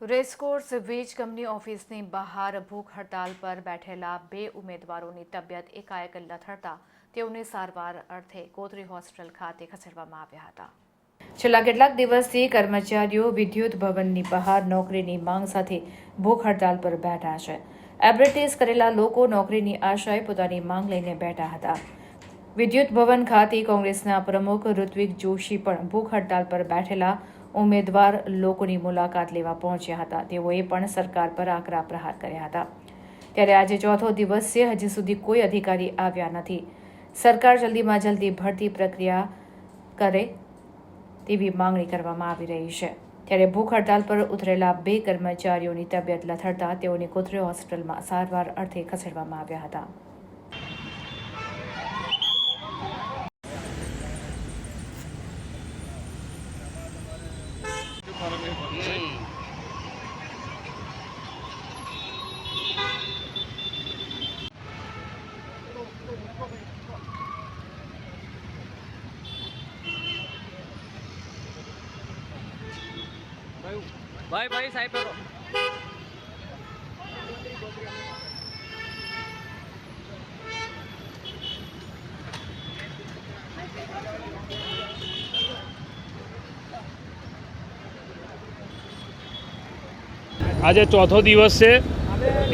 Racecourse વીજ company ઓફિસની બહાર ભૂખ હડતાલ પર બેઠેલા બે ઉમેદવારોની તબિયત એકાએક લથડતા તેઓને સારવાર અર્થે કોતરી હોસ્પિટલ ખાતે ખસેડવામાં આવ્યા હતા. છેલ્લા કેટલાક દિવસથી કર્મચારીઓ વિદ્યુત ભવનની બહાર નોકરીની માંગ સાથે ભૂખ હડતાલ પર બેઠા છે. એબ્રિટીસ કરેલા લોકો નોકરીની આશાએ પોતાની માંગ લઈને બેઠા હતા. વિદ્યુત ભવન ખાતે કોંગ્રેસના પ્રમુખ ઋત્વિક જોશી પણ ભૂખ હડતાલ પર બેઠેલા ઉમેદવાર લોકોની મુલાકાત લેવા પહોંચ્યા હતા. તેઓએ પણ સરકાર પર આકરા પ્રહાર કર્યા હતા. ત્યારે આજે ચોથો દિવસ છે, હજી સુધી કોઈ અધિકારી આવ્યા નથી. સરકાર જલ્દીમાં જલ્દી ભરતી પ્રક્રિયા કરે તેવી માંગણી કરવામાં આવી રહી છે. ત્યારે ભૂખ હડતાલ પર ઉતરેલા બે કર્મચારીઓની તબિયત લથડતા તેઓને કોથળી હોસ્પિટલમાં સારવાર અર્થે ખસેડવામાં આવ્યા હતા. ભાઈ ભાઈ સાહેબ કરો આજે ચોથો દિવસ છે.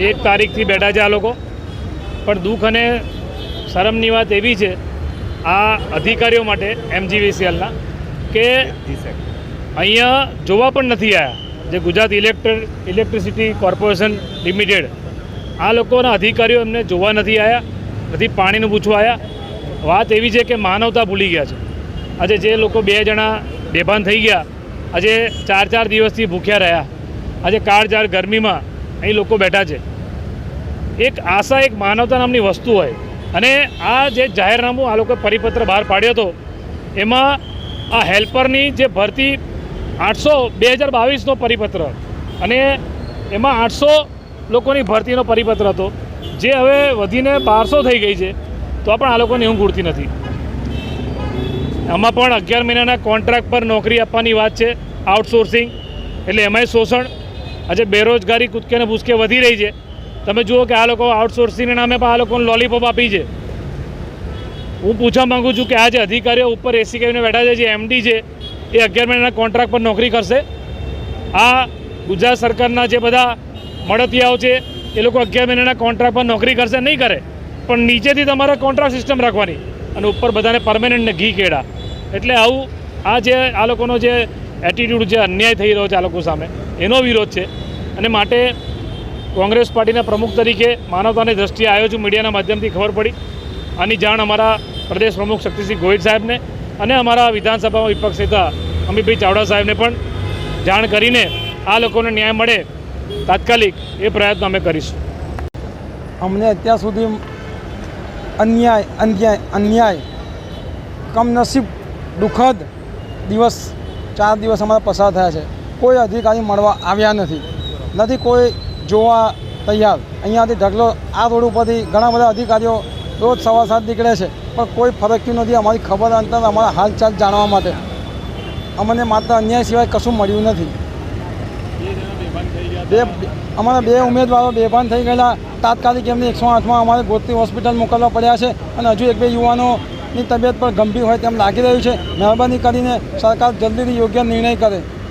એક તારીખથી બેઠા છે આ લોકો. પણ દુઃખ અને શરમની વાત એવી છે આ અધિકારીઓ માટે એમજીવીસીએલના કે અહીંયા જોવા પણ નથી આવ્યા જે ગુજરાત ઇલેક્ટ્ર, ઇલેક્ટ્રિસિટી કોર્પોરેશન લિમિટેડ, આ લોકોના અધિકારીઓ એમને જોવા નથી આવ્યા નથી પાણીનું પૂછવા આવ્યા વાત એવી છે કે માનવતા ભૂલી ગયા છે. આજે જે લોકો બે જણા બેભાન થઈ ગયા, આજે ચાર ચાર દિવસથી ભૂખ્યા રહ્યા. આજે કાળઝાળ ગરમીમાં અહીં લોકો બેઠા છે. એક આશા, એક માનવતા નામની વસ્તુ હોય. અને આ જે જાહેરનામું આ લોકોએ પરિપત્ર બહાર પાડ્યો હતો, એમાં આ હેલ્પરની જે ભરતી આઠસો બે હજાર બાવીસનો પરિપત્ર. અને એમાં આઠસો લોકોની ભરતીનો પરિપત્ર હતો. જે હવે વધીને બારસો થઈ ગઈ છે, તો પણ આ લોકોને ઊંઘ ઉડતી નથી. આમાં પણ અગિયાર મહિનાના કોન્ટ્રાક્ટ પર નોકરી આપવાની વાત છે, આઉટસોર્સિંગ, એટલે એમાંય શોષણ. આજે બેરોજગારી કૂદકે ને ભૂસકે વધી રહી છે. તમે જુઓ કે આ લોકો આઉટસોર્સિંગના નામે પણ આ લોકોને લોલીપોપ આપી છે. હું પૂછવા માગું છું કે આ જે અધિકારીઓ ઉપર એસી કહીને બેઠા છે, જે એમડી છે એ અગિયાર મહિનાના કોન્ટ્રાક્ટ પર નોકરી કરશે. આ ગુજરાત સરકારના જે બધા મળતિયાઓ છે, એ લોકો અગિયાર મહિનાના કોન્ટ્રાક્ટ પર નોકરી કરશે, નહીં કરે. પણ નીચેથી તમારે કોન્ટ્રાક્ટ સિસ્ટમ રાખવાની અને ઉપર બધાને પરમેનન્ટ ને ઘી કેળા. એટલે આવું આ જે આ લોકોનો જે એટીટ્યૂડ જે અન્યાય થઈ રહ્યો છે આ લોકો સામે, એનો વિરોધ છે. અને માટે કોંગ્રેસ પાર્ટીના પ્રમુખ તરીકે માનવતાની દ્રષ્ટિએ આવ્યો છું મીડિયાના માધ્યમથી ખબર પડી. આની જાણ અમારા પ્રદેશ પ્રમુખ શક્તિસિંહ ગોહિલ સાહેબને. અને અમારા વિધાનસભામાં વિપક્ષ નેતા અમિતભાઈ ચાવડા સાહેબને પણ જાણ કરીને આ લોકોને ન્યાય મળે તાત્કાલિક એ પ્રયત્ન અમે કરીશું. અમને અત્યાર સુધી અન્યાય અન્યાય અન્યાય, કમનસીબ, દુઃખદ દિવસ, ચાર દિવસ અમારા પસાર થયા છે. કોઈ અધિકારી મળવા આવ્યા નથી. નથી કોઈ જોવા તૈયાર. અહીંયાથી ઢગલો, આ રોડ ઉપરથી ઘણા બધા અધિકારીઓ રોજ સવાર સાત નીકળે છે. પણ કોઈ ફરક્યું નથી. અમારી ખબર અંતર અમારા હાલચાલ જાણવા માટે. અમને માત્ર અન્યાય સિવાય કશું મળ્યું નથી. બે, અમારા બે ઉમેદવારો બેભાન થઈ ગયેલા. તાત્કાલિક એમને એકસો આઠમાં અમારે ગોત્રી હોસ્પિટલ મોકલવા પડ્યા છે અને હજુ એક બે યુવાનોની તબિયત પણ ગંભીર હોય તેમ લાગી રહ્યું છે. મહેરબાની કરીને સરકાર જલ્દીથી યોગ્ય નિર્ણય કરે.